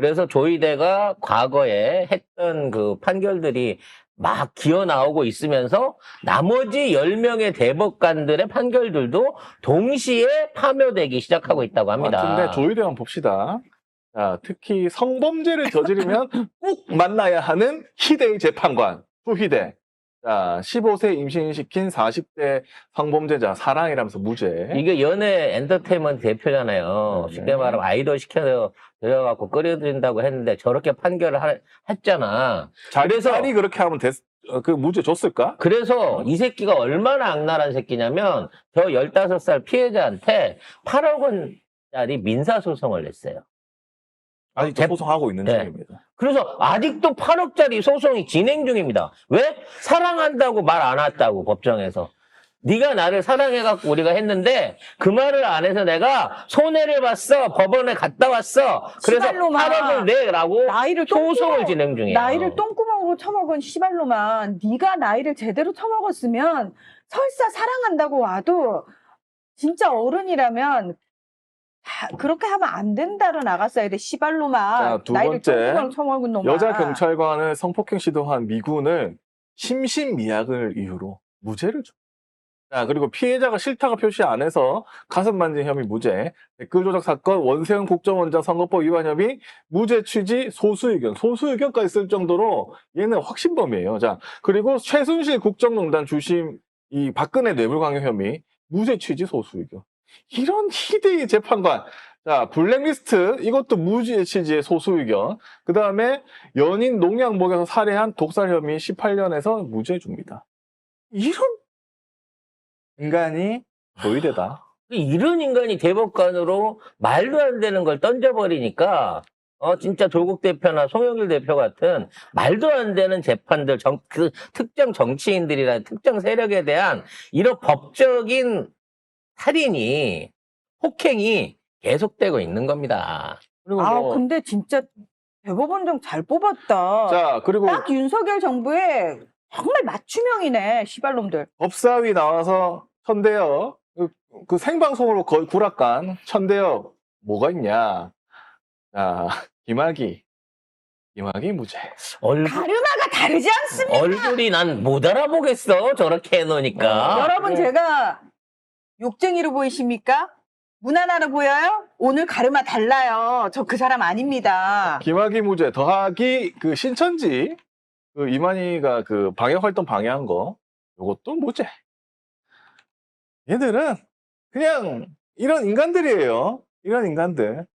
그래서 조희대가 과거에 했던 그 판결들이 막 기어 나오고 있으면서 나머지 10명의 대법관들의 판결들도 동시에 파묘되기 시작하고 있다고 합니다. 근데 조희대만 봅시다. 자, 특히 성범죄를 저지르면 꼭 만나야 하는 희대의 재판관, 조희대. 자, 15세 임신시킨 40대 성범죄자 사랑이라면서 무죄. 이게 연예 엔터테인먼트 대표잖아요. 네. 쉽게 말하면 아이돌 시켜서 데려갖고 끓여드린다고 했는데 저렇게 판결을 하- 했잖아. 자기 그래서- 딸이 그렇게 하면 됐, 어, 그 무죄 줬을까? 그래서 이 새끼가 얼마나 악랄한 새끼냐면 저 15살 피해자한테 8억 원짜리 민사소송을 냈어요. 아직도 재- 소송하고 있는 네. 중입니다. 그래서 아직도 8억짜리 소송이 진행 중입니다. 왜? 사랑한다고 말 안 했다고 법정에서. 네가 나를 사랑해갖고 우리가 했는데 그 말을 안 해서 내가 손해를 봤어. 법원에 갔다 왔어. 그래서 시발로만 8억을 내라고 나이를 소송을 똥구멍- 진행 중이에요. 나이를 똥구멍으로 처먹은 시발로만 네가 나이를 제대로 처먹었으면 설사 사랑한다고 와도 진짜 어른이라면 다 그렇게 하면 안 된다로 나갔어야 돼 시발로만 자, 두 나이를 번째, 처먹은 놈아 여자 경찰관을 성폭행 시도한 미군을 심신미약을 이유로 무죄를 줘. 자, 그리고 피해자가 싫다고 표시 안 해서 가슴 만진 혐의 무죄, 댓글 조작 사건, 원세훈 국정원장 선거법 위반 혐의, 무죄 취지, 소수 의견, 소수 의견까지 쓸 정도로 얘는 확신범이에요. 자, 그리고 최순실 국정농단 주심 이 박근혜 뇌물강요 혐의, 무죄 취지, 소수 의견. 이런 희대의 재판관. 자, 블랙리스트, 이것도 무죄 취지의 소수 의견. 그 다음에 연인 농약 먹여서 살해한 독살 혐의 18년에서 무죄 줍니다. 이런 인간이 조이대다. 이런 인간이 대법관으로 말도 안 되는 걸 던져버리니까 어 진짜 조국 대표나 송영길 대표 같은 말도 안 되는 재판들 정, 그 특정 정치인들이나 특정 세력에 대한 이런 법적인 살인이 폭행이 계속되고 있는 겁니다. 그리고 아 뭐, 근데 진짜 대법원장 잘 뽑았다 자, 그리고 딱 윤석열 정부에 정말 맞춤형이네 시발놈들 법사위 나와서 천대여, 그, 그 생방송으로 거의 구락간 천대여, 뭐가 있냐. 자, 김학이. 김학이 무죄. 얼, 가르마가 다르지 않습니까 얼굴이 난 못 알아보겠어 저렇게 해놓으니까. 어, 여러분 네. 제가 욕쟁이로 보이십니까? 무난하로 보여요? 오늘 가르마 달라요. 저 그 사람 아닙니다. 김학이 무죄 더하기 그 신천지 그 이만희가 그 방역 활동 방해한 거 요것도 무죄. 얘들은 그냥 이런 인간들이에요. 이런 인간들.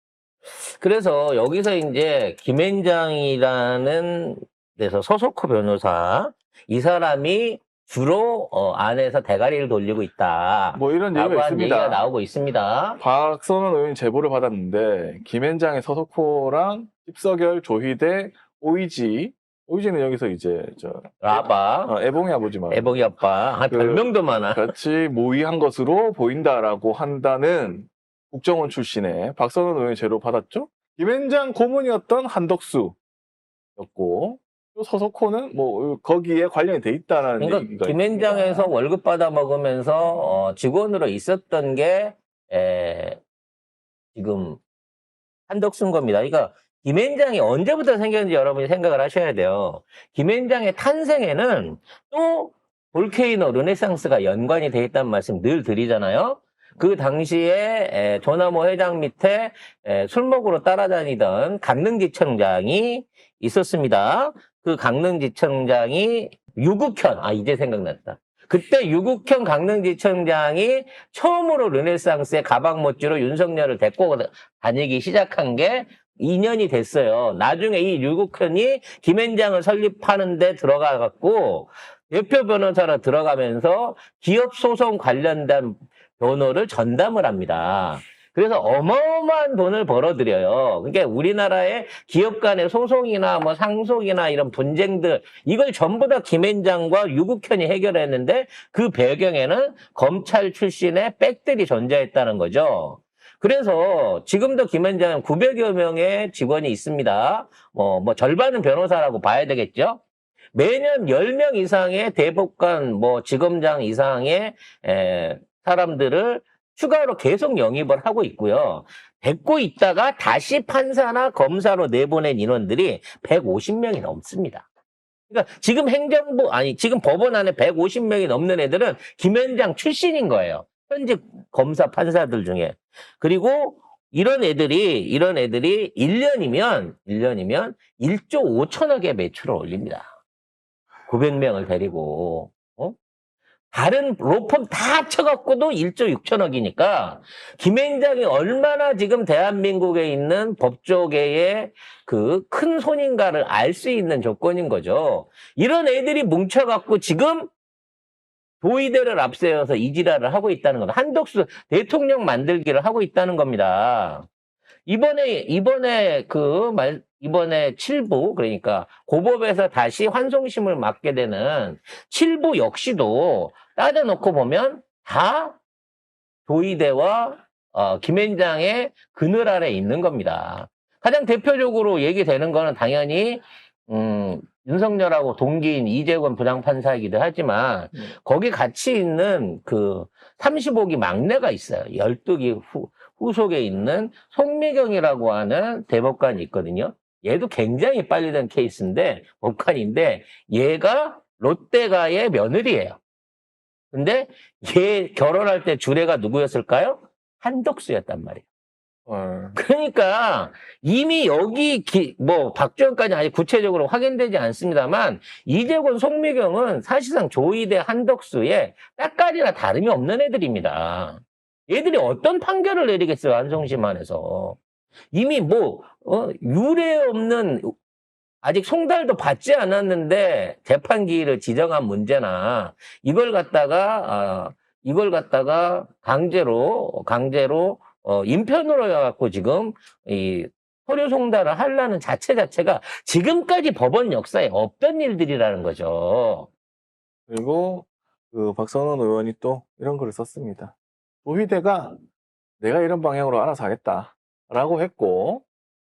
그래서 여기서 이제 김앤장이라는 데서 서석호 변호사 이 사람이 주로 어, 안에서 대가리를 돌리고 있다. 뭐 이런 얘기가 한 얘기가 있습니다. 나오고 있습니다. 박선원 의원이 제보를 받았는데 김앤장의 서석호랑 입서결 조희대 오이지 오이지는 여기서 이제 저 라바, 어, 애봉이 아버지 말 애복이 아빠, 아, 그- 별명도 많아. 같이 모의한 것으로 보인다라고 한다는 국정원 출신의 박선원 의원이 제로 받았죠. 김앤장 고문이었던 한덕수였고 또 서석호는 뭐 거기에 관련이 돼 있다는 그러니까 얘기가 김앤장에서 있습니다. 월급 받아 먹으면서 어, 직원으로 있었던 게 에, 지금 한덕수인 겁니다. 그러니까 김앤장이 언제부터 생겼는지 여러분이 생각을 하셔야 돼요. 김앤장의 탄생에는 또 볼케이노 르네상스가 연관이 돼 있다는 말씀 늘 드리잖아요. 그 당시에 에, 조나모 회장 밑에 에, 술 먹으러 따라다니던 강릉지청장이 있었습니다. 그 강릉지청장이 유국현, 아, 이제 생각났다. 그때 유국현 강릉지청장이 처음으로 르네상스의 가방모찌로 윤석열을 데리고 다니기 시작한 게 2년이 됐어요. 나중에 이 유국현이 김앤장을 설립하는데 들어가갖고 대표 변호사로 들어가면서 기업 소송 관련된 변호를 전담을 합니다. 그래서 어마어마한 돈을 벌어들여요. 그러니까 우리나라의 기업 간의 소송이나 뭐 상속이나 이런 분쟁들 이걸 전부 다 김앤장과 유국현이 해결했는데 그 배경에는 검찰 출신의 백들이 존재했다는 거죠. 그래서 지금도 김앤장은 900여 명의 직원이 있습니다. 뭐, 뭐 절반은 변호사라고 봐야 되겠죠. 매년 10명 이상의 대법관, 뭐 지검장 이상의 에, 사람들을 추가로 계속 영입을 하고 있고요. 뵙고 있다가 다시 판사나 검사로 내보낸 인원들이 150명이 넘습니다. 그러니까 지금 행정부 아니 지금 법원 안에 150명이 넘는 애들은 김현장 출신인 거예요. 현직 검사 판사들 중에. 그리고 이런 애들이 이런 애들이 1년이면 1년이면 1조 5천억의 매출을 올립니다. 900명을 데리고 어? 다른 로펌 다 합쳐갖고도 1조 6천억이니까 김앤장이 얼마나 지금 대한민국에 있는 법조계의 그 큰 손인가를 알 수 있는 조건인 거죠. 이런 애들이 뭉쳐갖고 지금 도의대를 앞세워서 이지랄을 하고 있다는 겁니다. 한덕수 대통령 만들기를 하고 있다는 겁니다. 이번에 이번에 그 말 이번에 7부 그러니까 고법에서 다시 환송심을 맡게 되는 7부 역시도 따져놓고 보면 다 도의대와 어, 김앤장의 그늘 아래 있는 겁니다. 가장 대표적으로 얘기되는 거는 당연히 음, 윤석열하고 동기인 이재권 부장판사이기도 하지만 음. 거기 같이 있는 그 35기 막내가 있어요. 12기 후, 후속에 있는 송미경이라고 하는 대법관이 있거든요. 얘도 굉장히 빨리 된 케이스인데 법관인데 얘가 롯데가의 며느리예요. 근데 얘 결혼할 때 주례가 누구였을까요? 한덕수였단 말이에요. 어, 그러니까 이미 여기 기- 뭐 박지원까지 아직 구체적으로 확인되지 않습니다만 이재권 송미경은 사실상 조이대 한덕수의 딱깔이나 다름이 없는 애들입니다. 얘들이 어떤 판결을 내리겠어요 한송심안에서 이미 뭐 어, 유례 없는 아직 송달도 받지 않았는데 재판 기일을 지정한 문제나 이걸 갖다가 아, 이걸 갖다가 강제로 강제로 어, 인편으로 해갖고 지금 이 서류 송달을 하려는 자체 자체가 지금까지 법원 역사에 없던 일들이라는 거죠. 그리고 그 박선원 의원이 또 이런 글을 썼습니다. 도의대가 내가 이런 방향으로 알아서 하겠다라고 했고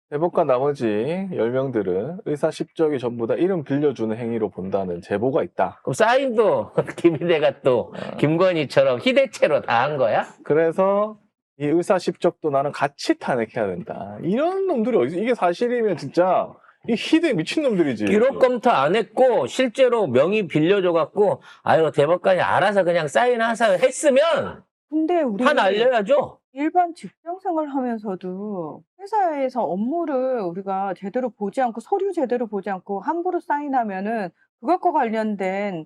대법관 나머지 10명들은 의사 10적이 전부 다 이름 빌려주는 행위로 본다는 제보가 있다. 그럼 사인도 김희대가 또 김건희처럼 희대체로 다 한 거야? 그래서 이 의사 10적도 나는 같이 탄핵해야 된다. 이런 놈들이 어디 이게 사실이면 진짜 이 희대 미친놈들이지. 기록 검토 안 했고 실제로 명의 빌려줘 갖고 아유 대법관이 알아서 그냥 사인하사 했으면 근데 우리 다 날려야죠. 일반 직장 생활 하면서도 회사에서 업무를 우리가 제대로 보지 않고 서류 제대로 보지 않고 함부로 사인하면은 그것과 관련된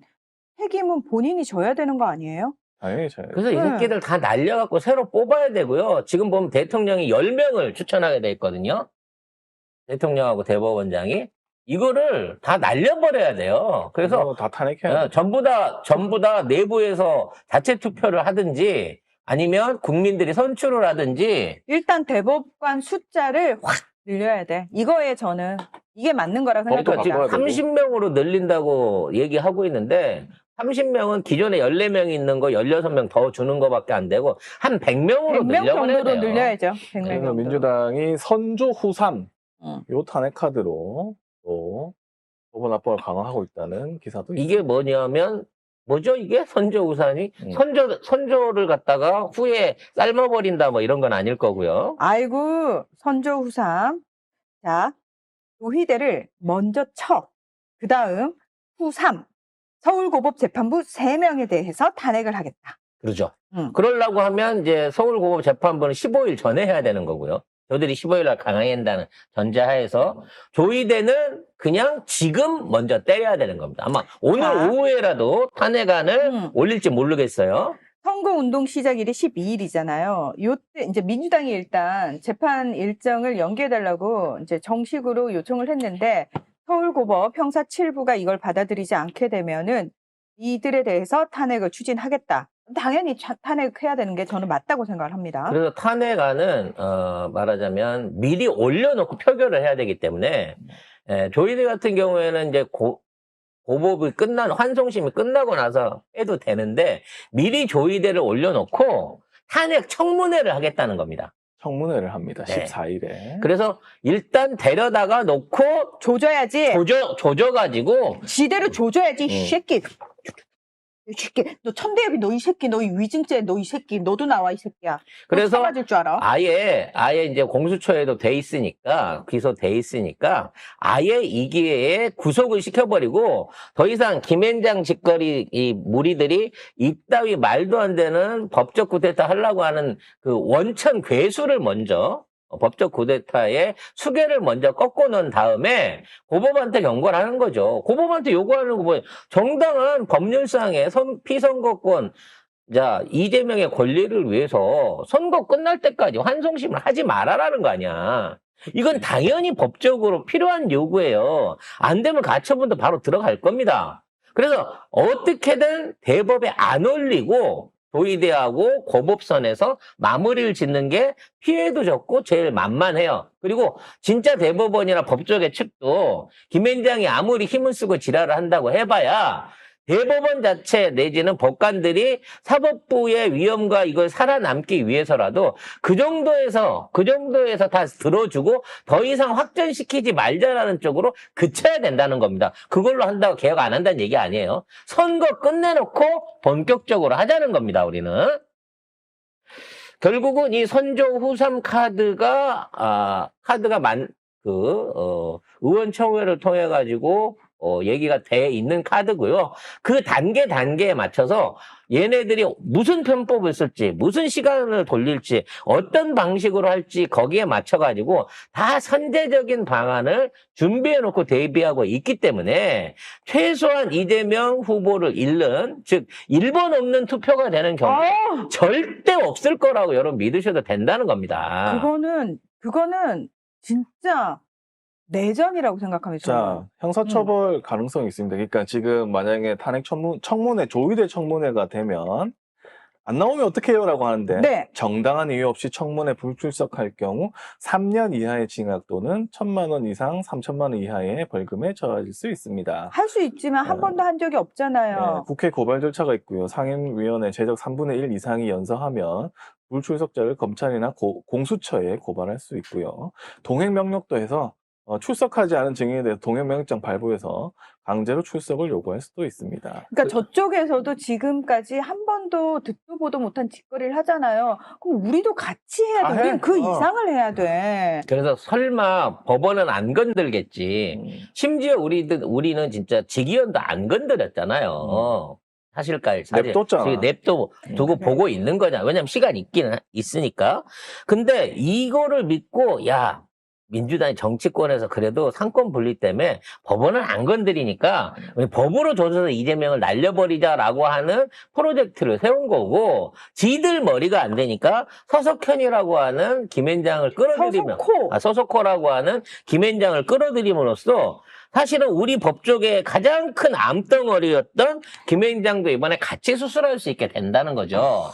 책임은 본인이 져야 되는 거 아니에요? 당연히 잘. 그래서 이 네. 새끼들 다 날려갖고 새로 뽑아야 되고요. 지금 보면 대통령이 10명을 추천하게 돼 있거든요. 대통령하고 대법원장이. 이거를 다 날려버려야 돼요. 그래서 이거 다 탄핵해야 어, 돼. 전부 다, 전부 다 내부에서 자체 투표를 하든지 아니면 국민들이 선출을 하든지 일단 대법관 숫자를 확 늘려야 돼. 이거에 저는 이게 맞는 거라고 그러니까 생각합니다. 지금 바꿔야 되고. 30명으로 늘린다고 얘기하고 있는데 30명은 기존에 14명 있는 거 16명 더 주는 거밖에 안 되고 한 100명으로 100명 늘려버려야 정도로 돼요. 늘려야죠. 100명 그래서 정도. 민주당이 선조 후삼 응. 요 탄핵 카드로 또 법원 압박을 강화하고 있다는 기사도 있습니다. 이게 뭐냐면 뭐죠 이게 선조 우산이 음. 선조 선조를 갖다가 후에 삶아버린다 뭐 이런 건 아닐 거고요. 아이고 선조 후삼. 자 노희대를 먼저 쳐. 그 다음 후삼. 서울고법 재판부 3명에 대해서 탄핵을 하겠다. 그러죠. 음. 그러려고 하면 이제 서울고법 재판부는 15일 전에 해야 되는 거고요. 저들이 15일 날 강행한다는 전제하에서 조의대는 그냥 지금 먼저 때려야 되는 겁니다. 아마 오늘 자. 오후에라도 탄핵안을 음. 올릴지 모르겠어요. 선거운동 시작일이 12일이잖아요. 요때 이제 민주당이 일단 재판 일정을 연기해달라고 이제 정식으로 요청을 했는데 서울고법 형사 7부가 이걸 받아들이지 않게 되면은 이들에 대해서 탄핵을 추진하겠다. 당연히 차- 탄핵해야 되는 게 저는 맞다고 생각을 합니다. 그래서 탄핵안은 어, 말하자면 미리 올려놓고 표결을 해야 되기 때문에 에, 조의대 같은 경우에는 이제 고, 고법이 끝난 환송심이 끝나고 나서 해도 되는데 미리 조의대를 올려놓고 탄핵 청문회를 하겠다는 겁니다. 청문회를 합니다. 네. 14일에. 그래서 일단 데려다가 놓고 조져야지. 조져 조져 가지고 지대로 조져야지, 이 음. 새끼. 이 새끼, 너 천대엽이 너 이 새끼, 너 이 위증죄, 너 이 새끼, 너도 나와 이 새끼야. 그래서 맞을 줄 알아? 아예 아예 이제 공수처에도 돼 있으니까 기소돼 있으니까 아예 이 기회에 구속을 시켜버리고 더 이상 김앤장 직거리 이 무리들이 이따위 말도 안 되는 법적 쿠데타 하려고 하는 그 원천 괴수를 먼저 어, 법적 쿠데타의 수계를 먼저 꺾어 놓은 다음에 고법한테 경고를 하는 거죠. 고법한테 요구하는 거 뭐예요? 정당한 법률상의 선, 피선거권 자, 이재명의 권리를 위해서 선거 끝날 때까지 환송심을 하지 말아라는 거 아니야. 이건 당연히 법적으로 필요한 요구예요. 안 되면 가처분도 바로 들어갈 겁니다. 그래서 어떻게든 대법에 안 올리고 도의대하고 고법선에서 마무리를 짓는 게 피해도 적고 제일 만만해요. 그리고 진짜 대법원이나 법조계 측도 김앤장이 아무리 힘을 쓰고 지랄을 한다고 해봐야 대법원 자체 내지는 법관들이 사법부의 위험과 이걸 살아남기 위해서라도 그 정도에서 그 정도에서 다 들어주고 더 이상 확전시키지 말자라는 쪽으로 그쳐야 된다는 겁니다. 그걸로 한다고 개혁 안 한다는 얘기 아니에요. 선거 끝내놓고 본격적으로 하자는 겁니다. 우리는. 결국은 이 선조 후삼 카드가 아 카드가 만 그, 어, 의원총회를 통해 가지고 어, 얘기가 돼 있는 카드고요. 그 단계 단계에 맞춰서 얘네들이 무슨 편법을 쓸지, 무슨 시간을 돌릴지, 어떤 방식으로 할지 거기에 맞춰가지고 다 선제적인 방안을 준비해놓고 대비하고 있기 때문에 최소한 이재명 후보를 잃는, 즉, 1번 없는 투표가 되는 경우 아, 절대 없을 거라고 여러분 믿으셔도 된다는 겁니다. 그거는, 그거는 진짜 내전이라고 생각합니다. 자. 형사처벌 가능성이 있습니다. 그러니까 지금 만약에 탄핵 청문, 청문회, 조의대 청문회가 되면 안 나오면 어떡해요? 라고 하는데 네. 정당한 이유 없이 청문회 불출석할 경우 3년 이하의 징역 또는 1천만 원 이상 3천만 원 이하의 벌금에 처해질 수 있습니다. 할 수 있지만 한 네. 번도 한 적이 네, 없잖아요. 국회 고발 절차가 있고요. 상임위원회 제적 3분의 1 이상이 연서하면 불출석자를 검찰이나 고- 공수처에 고발할 수 있고요. 동행명령도 해서 어, 출석하지 않은 증인에 대해서 동행명령장 발부해서 강제로 출석을 요구할 수도 있습니다. 그러니까 저쪽에서도 지금까지 한 번도 듣도 보도 못한 짓거리를 하잖아요. 그럼 우리도 같이 해야 돼. 아, 우리는 해. 그 어. 이상을 해야 돼. 그래서 설마 법원은 안 건들겠지. 음, 심지어 우리들 우리는 진짜 직위원도 안 건드렸잖아요. 사실까지 사실 냅뒀잖아. 지금 냅도 두고 그래. 보고 있는 거냐. 왜냐면 시간이 있기는 있으니까. 근데 이거를 믿고 야 민주당이 정치권에서 그래도 상권 분리 때문에 법원을 안 건드리니까 법으로 조져서 이재명을 날려버리자라고 하는 프로젝트를 세운 거고 지들 머리가 안 되니까 서석현이라고 하는 김앤장을 끌어들이면 서석호. 아, 서석호라고 하는 김앤장을 끌어들임으로써 사실은 우리 법조계의 가장 큰 암덩어리였던 김앤장도 이번에 같이 수술할 수 있게 된다는 거죠.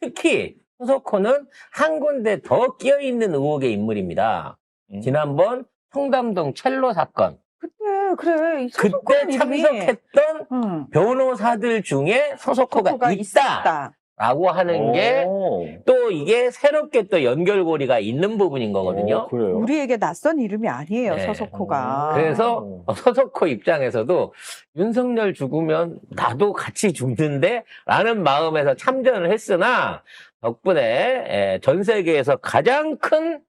특히 서석호는 한 군데 더 끼어있는 의혹의 인물입니다. 음. 지난번 청담동 첼로 사건 그때 그래. 이 그때 이름이 참석했던 응. 변호사들 중에 서석호가 서석호가 있다라고 있었다. 하는 게또 오. 이게 새롭게 또 연결고리가 있는 부분인 거거든요. 어, 그래요. 우리에게 낯선 이름이 아니에요. 네. 서석호가. 그래서 아. 서석호 입장에서도 윤석열 죽으면 나도 같이 죽는데? 라는 마음에서 참전을 했으나 덕분에 에, 전 세계에서 가장 큰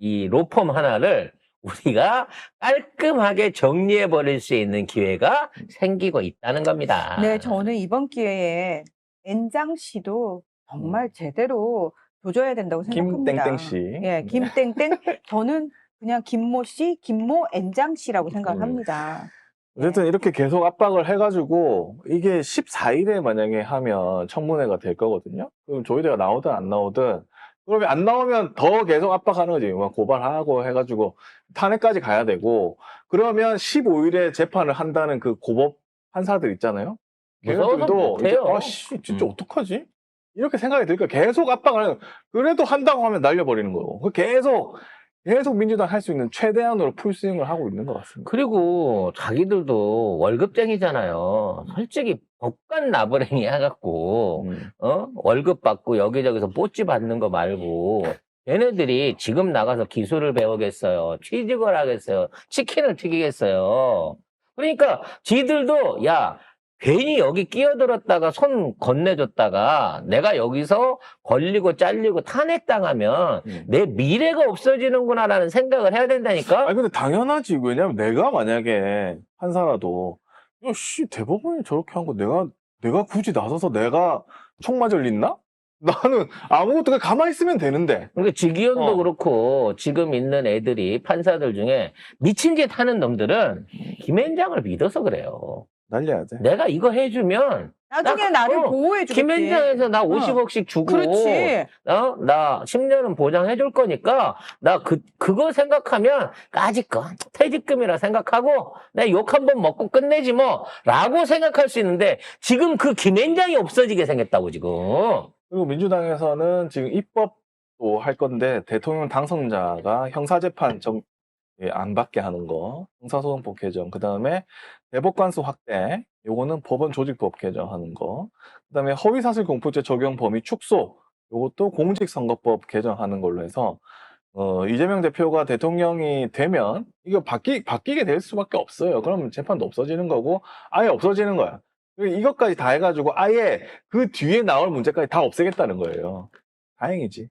이 로펌 하나를 우리가 깔끔하게 정리해 버릴 수 있는 기회가 생기고 있다는 겁니다. 네, 저는 이번 기회에 엔장 씨도 정말 제대로 조져야 된다고 생각합니다. 김땡땡 씨. 예, 김땡땡. 저는 그냥 김모 씨, 김모 엔장 씨라고 생각합니다. 어쨌든 이렇게 계속 압박을 해가지고 이게 14일에 만약에 하면 청문회가 될 거거든요. 그럼 조희대가 나오든 안 나오든 그러면 안 나오면 더 계속 압박하는 거지. 막 고발하고 해가지고 탄핵까지 가야 되고 그러면 15일에 재판을 한다는 그 고법 판사들 있잖아요. 무서워서 걔네들도 이제. 아씨 진짜 음. 어떡하지? 이렇게 생각이 들니까 계속 압박을 하는 거예요. 그래도 한다고 하면 날려버리는 그 계속 계속 민주당 할 수 있는 최대한으로 풀스윙을 하고 있는 것 같습니다. 그리고 자기들도 월급쟁이잖아요. 솔직히 법관 나부랭이 해갖고 음. 어? 월급 받고 여기저기서 뽀찌 받는 거 말고 얘네들이 지금 나가서 기술을 배우겠어요. 취직을 하겠어요. 치킨을 튀기겠어요. 그러니까 지들도 야 괜히 여기 끼어들었다가 손 건네줬다가 내가 여기서 걸리고 잘리고 탄핵당하면 음. 내 미래가 없어지는구나라는 생각을 해야 된다니까. 아니 근데 당연하지 왜냐면 내가 만약에 판사라도 야 씨 대법원이 저렇게 한 거 내가 내가 굳이 나서서 내가 총 맞을 린나? 나는 아무것도 그냥 가만히 있으면 되는데 그러니까 지기현도 어. 그렇고 지금 있는 애들이 판사들 중에 미친 짓 하는 놈들은 김앤장을 믿어서 그래요. 날려야 돼. 내가 이거 해주면 나중에 나- 나를 어, 보호해 주겠지. 김앤장에서 나 50억씩 주고 그렇지. 어? 나 10년은 보장해 줄 거니까 나 그 그거 생각하면 까짓거 퇴직금이라 생각하고 내 욕 한 번 먹고 끝내지 뭐라고 생각할 수 있는데 지금 그 김앤장이 없어지게 생겼다고 지금. 그리고 민주당에서는 지금 입법 도 할 건데 대통령 당선자가 형사재판 정, 예, 안 받게 하는 거, 형사소송법 개정, 그 다음에 대법관수 확대, 요거는 법원 조직법 개정하는 거, 그 다음에 허위사실 공표죄 적용 범위 축소, 요것도 공직선거법 개정하는 걸로 해서 어, 이재명 대표가 대통령이 되면 이거 바뀌 바뀌게 될 수밖에 없어요. 그러면 재판도 없어지는 거고 아예 없어지는 거야. 이것까지 다 해가지고 아예 그 뒤에 나올 문제까지 다 없애겠다는 거예요. 다행이지.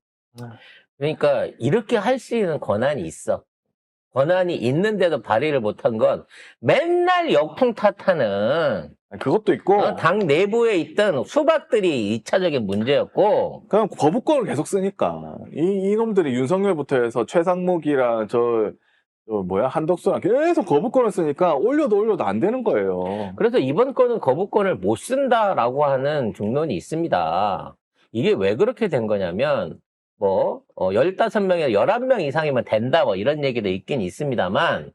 그러니까 이렇게 할 수 있는 권한이 있어. 권한이 있는데도 발의를 못한 건 맨날 역풍 탓하는 그것도 있고 어, 당 내부에 있던 수박들이 2차적인 문제였고 그냥 거부권을 계속 쓰니까 이 이놈들이 윤석열부터 해서 최상목이랑 저, 저 뭐야 한덕수랑 계속 거부권을 쓰니까 올려도 올려도 안 되는 거예요. 그래서 이번 건은 거부권을 못 쓴다라고 하는 중론이 있습니다. 이게 왜 그렇게 된 거냐면 뭐 어, 15명에 11명 이상이면 된다 뭐 이런 얘기도 있긴 있습니다만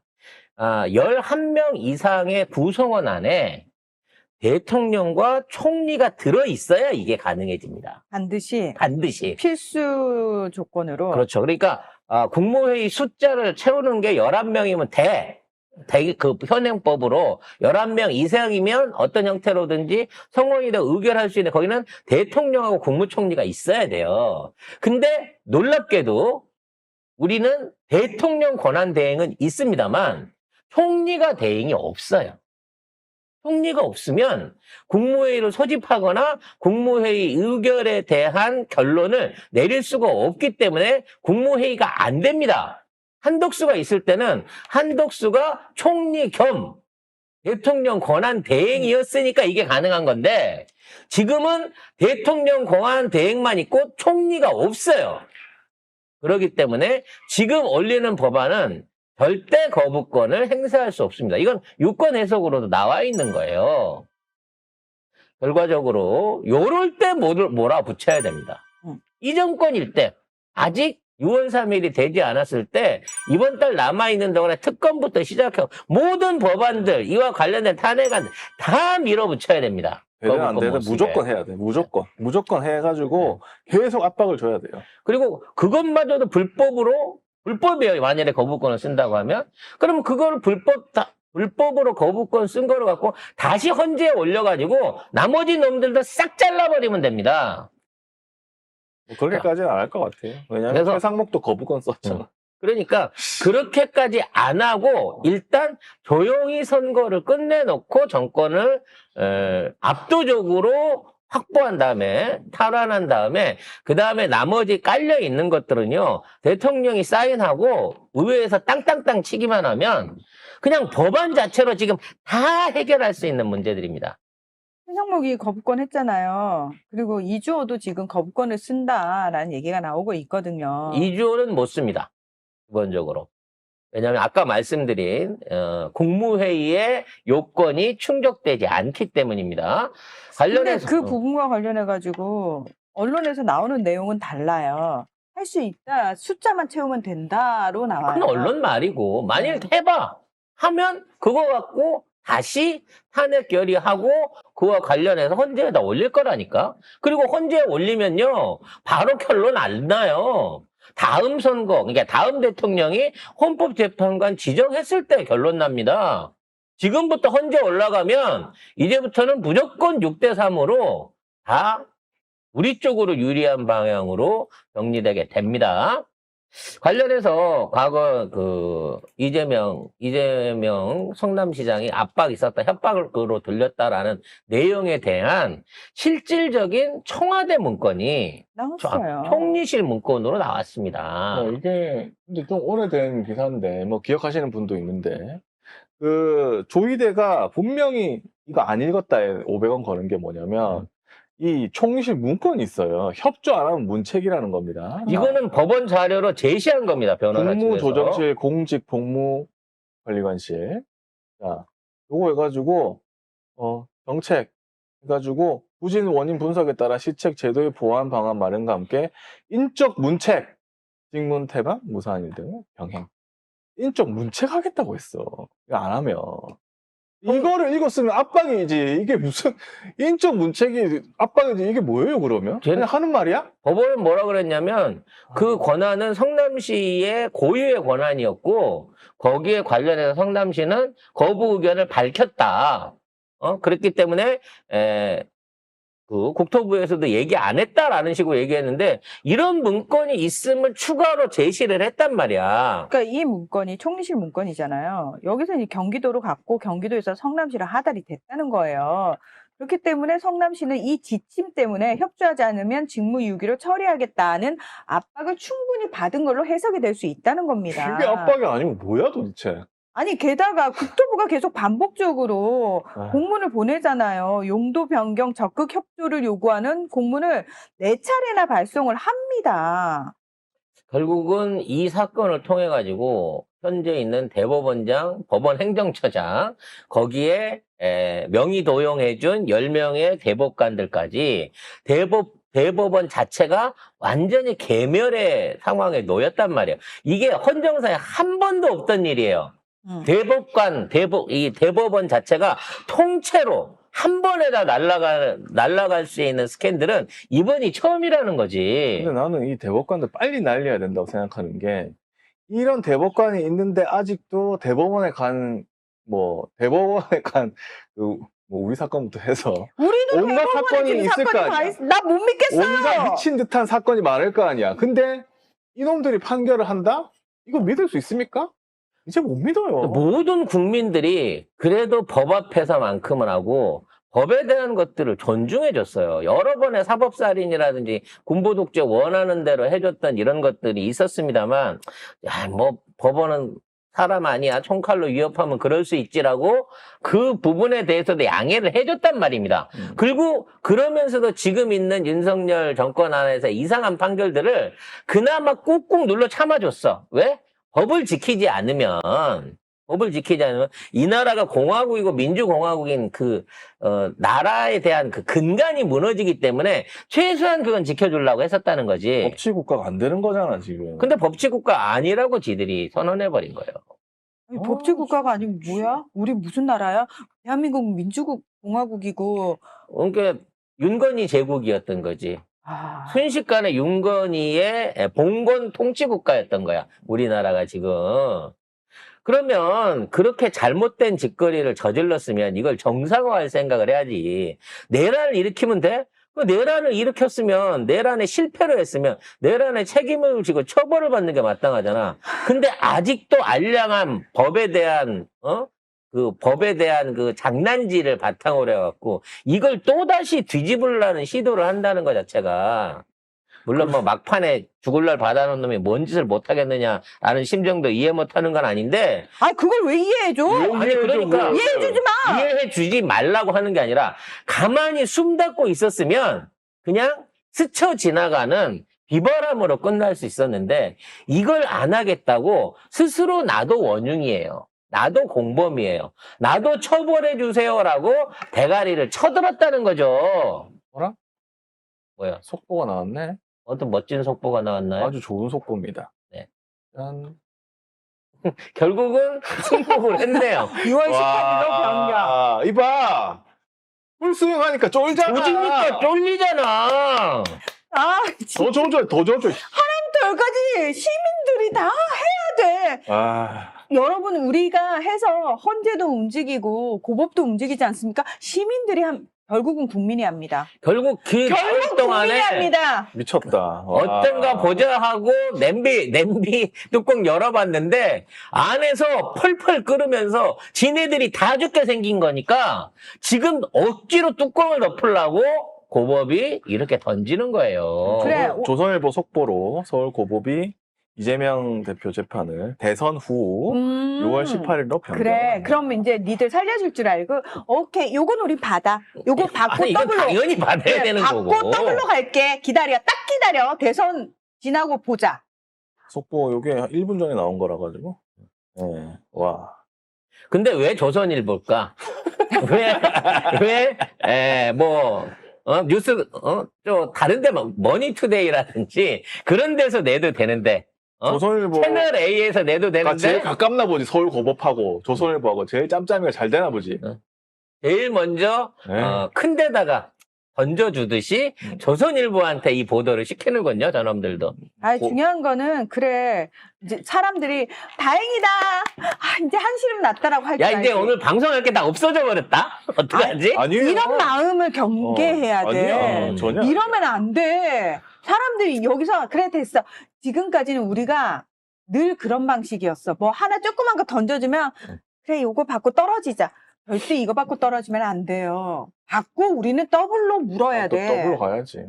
아, 11명 이상의 구성원 안에 대통령과 총리가 들어 있어야 이게 가능해집니다. 반드시 반드시. 필수 조건으로 그렇죠. 그러니까 아, 국무회의 숫자를 채우는 게 11명이면 돼. 대, 그 현행법으로 11명 이상이면 어떤 형태로든지 성원이다 의결할 수 있는 거기는 대통령하고 국무총리가 있어야 돼요. 근데 놀랍게도 우리는 대통령 권한 대행은 있습니다만 총리가 대행이 없어요. 총리가 없으면 국무회의를 소집하거나 국무회의 의결에 대한 결론을 내릴 수가 없기 때문에 국무회의가 안 됩니다. 한덕수가 있을 때는 한덕수가 총리 겸 대통령 권한 대행이었으니까 이게 가능한 건데 지금은 대통령 권한 대행만 있고 총리가 없어요. 그렇기 때문에 지금 올리는 법안은 절대 거부권을 행사할 수 없습니다. 이건 유권 해석으로도 나와 있는 거예요. 결과적으로 요럴 때 뭐를 몰아붙여야 됩니다. 음. 이 정권일 때 아직 6월 3일이 되지 않았을 때 이번 달 남아있는 동안에 특검부터 시작해 모든 법안들 이와 관련된 탄핵안 다 밀어붙여야 됩니다. 되든 안 되든. 무조건 해야 돼. 무조건. 무조건 해가지고 계속 압박을 줘야 돼요. 그리고 그것마저도 불법으로 불법이에요. 만약에 거부권을 쓴다고 하면 그러면 그거를 불법 다 불법으로 거부권 쓴 거를 갖고 다시 헌재에 올려가지고 나머지 놈들도 싹 잘라버리면 됩니다. 뭐 그렇게까지는 안 할 것 같아요. 왜냐면 그래서- 최상목도 거부권 썼잖아. 그러니까 그렇게까지 안 하고 일단 조용히 선거를 끝내놓고 정권을 에, 압도적으로 확보한 다음에 탈환한 다음에 그 다음에 나머지 깔려 있는 것들은요 대통령이 사인하고 의회에서 땅땅땅 치기만 하면 그냥 법안 자체로 지금 다 해결할 수 있는 문제들입니다. 최상목이 거부권 했잖아요. 그리고 이주호도 지금 거부권을 쓴다라는 얘기가 나오고 있거든요. 이주호는 못 씁니다. 기본적으로. 왜냐하면 아까 말씀드린 어, 국무회의의 요건이 충족되지 않기 때문입니다. 관련해서 그 부분과 관련해 가지고 언론에서 나오는 내용은 달라요. 할 수 있다. 숫자만 채우면 된다로 나와요. 그건 언론 말이고 만일 해봐 하면 그거 갖고 다시 탄핵 결의하고 그와 관련해서 헌재에다 올릴 거라니까. 그리고 헌재에 올리면요 바로 결론 안 나요. 다음 선거, 그러니까 다음 대통령이 헌법재판관 지정했을 때 결론 납니다. 지금부터 헌재 올라가면 이제부터는 무조건 6대 3으로 다 우리 쪽으로 유리한 방향으로 정리되게 됩니다. 관련해서 과거 그 이재명 이재명 성남시장이 압박 있었다 협박으로 들렸다라는 내용에 대한 실질적인 청와대 문건이 나왔어요. 총리실 문건으로 나왔습니다. 어, 이게 근데 좀 오래된 기사인데 뭐 기억하시는 분도 있는데 그 조이대가 분명히 이거 안 읽었다에 500원 거는 게 뭐냐면 이 총리실 문건이 있어요. 협조 안 하면 문책이라는 겁니다. 이거는 법원 자료로 제시한 겁니다. 변호사. 국무조정실 공직 복무관리관실. 자, 요거 해가지고, 어, 정책 해가지고, 부진 원인 분석에 따라 시책 제도의 보완 방안 마련과 함께, 인적 문책, 직문 태방, 무사한 일등 병행. 인적 문책 하겠다고 했어. 이거 안 하면. 이거를 읽었으면 압박이지. 이게 무슨, 인적 문책이 압박이지. 이게 뭐예요, 그러면? 그냥 하는 말이야? 법원은 뭐라 그랬냐면 그 권한은 성남시의 고유의 권한이었고 거기에 관련해서 성남시는 거부 의견을 밝혔다. 어 그랬기 때문에 에, 그 국토부에서도 얘기 안 했다라는 식으로 얘기했는데 이런 문건이 있음을 추가로 제시를 했단 말이야. 그러니까 이 문건이 총리실 문건이잖아요. 여기서 이제 경기도로 갔고 경기도에서 성남시랑 하달이 됐다는 거예요. 그렇기 때문에 성남시는 이 지침 때문에 협조하지 않으면 직무유기로 처리하겠다는 압박을 충분히 받은 걸로 해석이 될 수 있다는 겁니다. 이게 압박이 아니고 뭐야, 도대체? 아니 게다가 국토부가 계속 반복적으로 아. 공문을 보내잖아요. 용도 변경 적극 협조를 요구하는 공문을 네 차례나 발송을 합니다. 결국은 이 사건을 통해 가지고 현재 있는 대법원장, 법원 행정처장 거기에 에, 명의 도용해 준 10명의 대법관들까지 대법 대법원 자체가 완전히 개멸의 상황에 놓였단 말이에요. 이게 헌정사에 한 번도 없던 일이에요. 음. 대법관, 대법, 이 대법원 자체가 통째로 한 번에다 날라가, 날라갈 수 있는 스캔들은 이번이 처음이라는 거지. 근데 나는 이 대법관들 빨리 날려야 된다고 생각하는 게 이런 대법관이 있는데 아직도 대법원에 간 뭐 대법원에 간 그 뭐 우리 사건부터 해서 우리도 온갖 사건이 있을 거 아니야. 있... 나못 믿겠어요. 온갖 미친 듯한 사건이 많을 거 아니야. 근데 이놈들이 판결을 한다? 이거 믿을 수 있습니까? 이제 못 믿어요. 모든 국민들이 그래도 법 앞에서만큼은 하고 법에 대한 것들을 존중해줬어요. 여러 번의 사법살인이라든지 군부독재 원하는 대로 해줬던 이런 것들이 있었습니다만, 야, 뭐, 법원은 사람 아니야. 총칼로 위협하면 그럴 수 있지라고 그 부분에 대해서도 양해를 해줬단 말입니다. 음. 그리고 그러면서도 지금 있는 윤석열 정권 안에서 이상한 판결들을 그나마 꾹꾹 눌러 참아줬어. 왜? 법을 지키지 않으면 법을 지키지 않으면 이 나라가 공화국이고 민주공화국인 그 어, 나라에 대한 그 근간이 무너지기 때문에 최소한 그건 지켜주려고 했었다는 거지. 법치 국가가 안 되는 거잖아 지금. 근데 법치 국가 아니라고 지들이 선언해 버린 거예요. 아니, 어, 법치 국가가 아니면 뭐야? 우리 무슨 나라야? 대한민국 민주국 공화국이고 그러니까 윤건희 제국이었던 거지. 아, 순식간에 윤건희의 봉건 통치국가였던 거야. 우리나라가 지금. 그러면 그렇게 잘못된 짓거리를 저질렀으면 이걸 정상화할 생각을 해야지. 내란을 일으키면 돼? 그 내란을 일으켰으면 내란에 실패를 했으면 내란에 책임을 지고 처벌을 받는 게 마땅하잖아. 근데 아직도 알량한 법에 대한 어? 그 법에 대한 그 장난질을 바탕으로 해갖고 이걸 또다시 뒤집으려는 시도를 한다는 것 자체가 물론 뭐 막판에 죽을 날 받아놓은 놈이 뭔 짓을 못하겠느냐라는 심정도 이해 못하는 건 아닌데 아 그걸 왜 이해해줘? 아니, 그러니까. 이해해주지 마. 이해해 주지 말라고 하는 게 아니라 가만히 숨 닫고 있었으면 그냥 스쳐 지나가는 비바람으로 끝날 수 있었는데 이걸 안 하겠다고 스스로 나도 원흉이에요. 나도 공범이에요. 나도 처벌해 주세요라고 대가리를 쳐들었다는 거죠. 뭐라? 뭐야? 속보가 나왔네. 어떤 멋진 속보가 나왔나요? 아주 좋은 속보입니다. 네. 짠. 결국은 승복을 했네요. 6월 18일로 변경. 와, 이봐. 풀스윙하니까 쫄잖아. 조직니까 쫄리잖아. 아, 더 줘줘, 더 줘줘. 지금부터 여기까지 시민들이 다 해야 돼. 아. 여러분 우리가 해서 헌재도 움직이고 고법도 움직이지 않습니까? 시민들이 한 결국은 국민이 합니다. 결국 그 결국 겨울 국민이 동안에 합니다. 미쳤다. 와. 어떤가 보자 하고 냄비 냄비 뚜껑 열어봤는데 안에서 펄펄 끓으면서 지네들이 다 죽게 생긴 거니까 지금 억지로 뚜껑을 덮으려고 고법이 이렇게 던지는 거예요. 그래. 조- 조선일보 속보로 서울 고법이 이재명 대표 재판을 대선 후 음. 6월 18일로 변경. 그래. 그러면 이제 니들 살려줄 줄 알고 오케이. 요건 우리 받아. 요거 받고 아니, 이건 더블로 당연히 받아야 그래, 되는 받고 거고. 더블로 갈게. 기다려. 딱 기다려. 대선 지나고 보자. 속보 요게 1분 전에 나온 거라 가지고. 예. 와. 근데 왜 조선일보일까? 왜, 왜, 에, 뭐, 어, 뉴스, 어, 저, 다른데, 뭐, 머니투데이라든지, 그런 데서 내도 되는데, 어? 조선일보 채널 A에서 내도 가 제일 되는데, 가깝나 보지. 서울 고법하고 조선일보하고 제일 짬짬이가 잘 되나 보지. 제일 먼저, 예. 어, 큰 데다가 던져주듯이, 음. 조선일보한테 이 보도를 시키는군요, 저놈들도. 아, 고- 중요한 거는 그래. 이제 사람들이 다행이다. 아, 이제 한시름 났다라고 할줄 야, 이제 알지. 오늘 방송할 게 다 없어져 버렸다? 어떡하지? 아니에요. 이런 마음을 경계해야 어, 돼. 아니야. 전혀. 아니야. 이러면 안 돼. 사람들이 여기서 그래 됐어. 지금까지는 우리가 늘 그런 방식이었어. 뭐 하나 조그만 거 던져주면 그래 요거 받고 떨어지자. 절대 이거 받고 떨어지면 안 돼요. 받고 우리는 더블로 물어야 아, 또 돼. 더블로 가야지.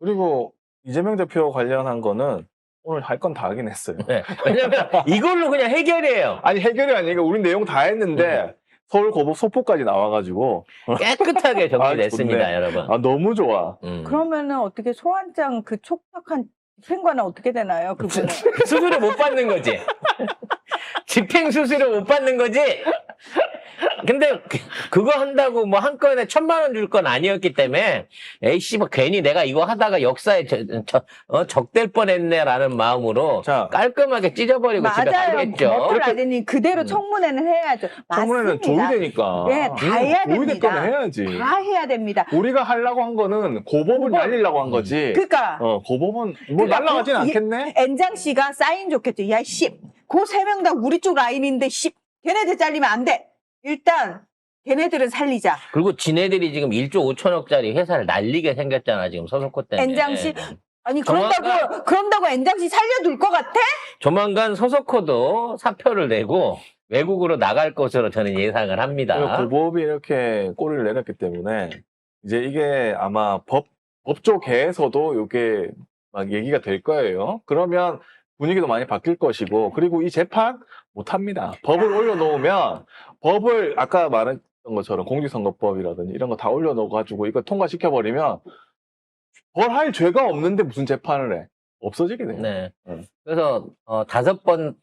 그리고 이재명 대표 관련한 거는 오늘 할 건 다 하긴 했어요. 네. 왜냐면, 이걸로 그냥 해결해요. 아니 해결이 아니니까 우리 내용 다 했는데 서울 고법 소포까지 나와가지고 깨끗하게 정리됐습니다, 아. 여러분. 아 너무 좋아. 음. 그러면은 어떻게 소환장 그 촉박한 집행관은 어떻게 되나요? 그분은. 수수료 못 받는 거지. 집행 수수료 못 받는 거지. 근데 그- 그거 한다고 뭐 한 건에 천만 원 줄 건 아니었기 때문에 에이씨 뭐 괜히 내가 이거 하다가 역사에 저, 저- 어, 적될 뻔했네라는 마음으로 자 깔끔하게 찢어버리고 집에 맞아요. 가겠죠. 머플 라든이 그대로 음. 청문회는 해야죠. 청문회는 맞습니다. 조의되니까. 네, 다 해야 조의될 됩니다. 거는 해야지. 다 해야 됩니다. 우리가 하려고 한 거는 고법을 고법. 날리려고 한 거지. 그러니까 어 고법은 뭐 그러니까 날라가진 그- 않겠네. 엔장 씨가 사인 좋겠죠. 야, 씨. 그 세 명 다 우리 쪽 라인인데, 씨. 걔네들 잘리면 안 돼. 일단, 걔네들은 살리자. 그리고 지네들이 지금 1조 5천억짜리 회사를 날리게 생겼잖아 지금 서석호 때문에. 엔장 씨? 아니, 조만간- 그런다고, 그런다고 엔장 씨 살려둘 것 같아? 조만간 서석호도 사표를 내고 외국으로 나갈 것으로 저는 예상을 합니다. 그리고 고법이 이렇게 꼬리를 내렸기 때문에 이제 이게 아마 법 법조계에서도 이게 막 얘기가 될 거예요. 그러면 분위기도 많이 바뀔 것이고 그리고 이 재판 못 합니다. 법을 올려놓으면 법을 아까 말했던 것처럼 공직선거법이라든지 이런 거 다 올려놓고 가지고 이거 통과시켜 버리면 벌할 죄가 없는데 무슨 재판을 해? 없어지게 돼요. 네. 응. 그래서 어, 다섯 번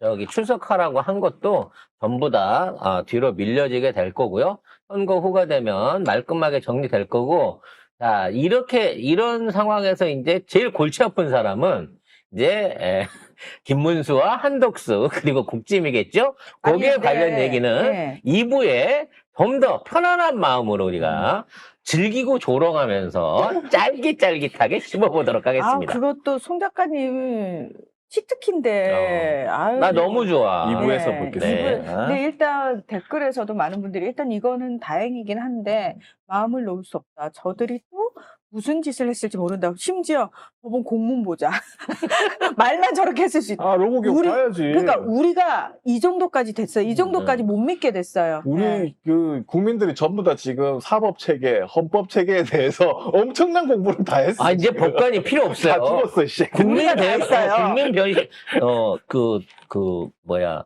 저기 출석하라고 한 것도 전부 다 어, 뒤로 밀려지게 될 거고요. 선거 후가 되면 말끔하게 정리될 거고. 자 이렇게 이런 상황에서 이제 제일 골치 아픈 사람은 이제 에, 김문수와 한덕수 그리고 국짐이겠죠. 거기에 아니, 근데, 관련 얘기는 네. 2부에 좀 더 편안한 마음으로 우리가 즐기고 조롱하면서 짤깃짤깃하게 씹어보도록 아, 하겠습니다. 그것도 송 작가님 치트키인데. 아유, 어. 나 너무 좋아. 이 부에서 네, 뵙겠습니다. 이부- 근데 일단 댓글에서도 많은 분들이 일단 이거는 다행이긴 한데 마음을 놓을 수 없다. 저들이 또 무슨 짓을 했을지 모른다. 심지어 법원 공문 보자. 말만 저렇게 했을 수 있다. 아 로고 기억 우리- 봐야지. 그러니까 우리가 이 정도까지 됐어요. 이 정도까지 못 믿게 됐어요. 우리 네. 그 국민들이 전부 다 지금 사법 체계, 헌법 체계에 대해서 엄청난 공부를 다 했어. 아, 이제 법관이 필요 없어요. 다 죽었어, 씨. 국민 우리가 다 배, 했어요. 어, 국민 변신, 어, 그, 그, 뭐야,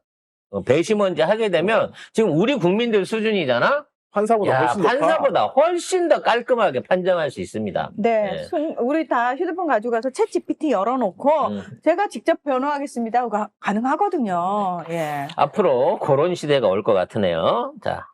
어, 배심원제 하게 되면 지금 우리 국민들 수준이잖아? 판사보다 야, 훨씬 더 판사보다 훨씬 더 깔끔하게 판정할 수 있습니다. 네, 네. 손- 우리 다 휴대폰 가져가서 챗 GPT 열어놓고 음. 제가 직접 변호하겠습니다. 가- 가능하거든요. 예. 앞으로 그런 시대가 올 것 같으네요. 자,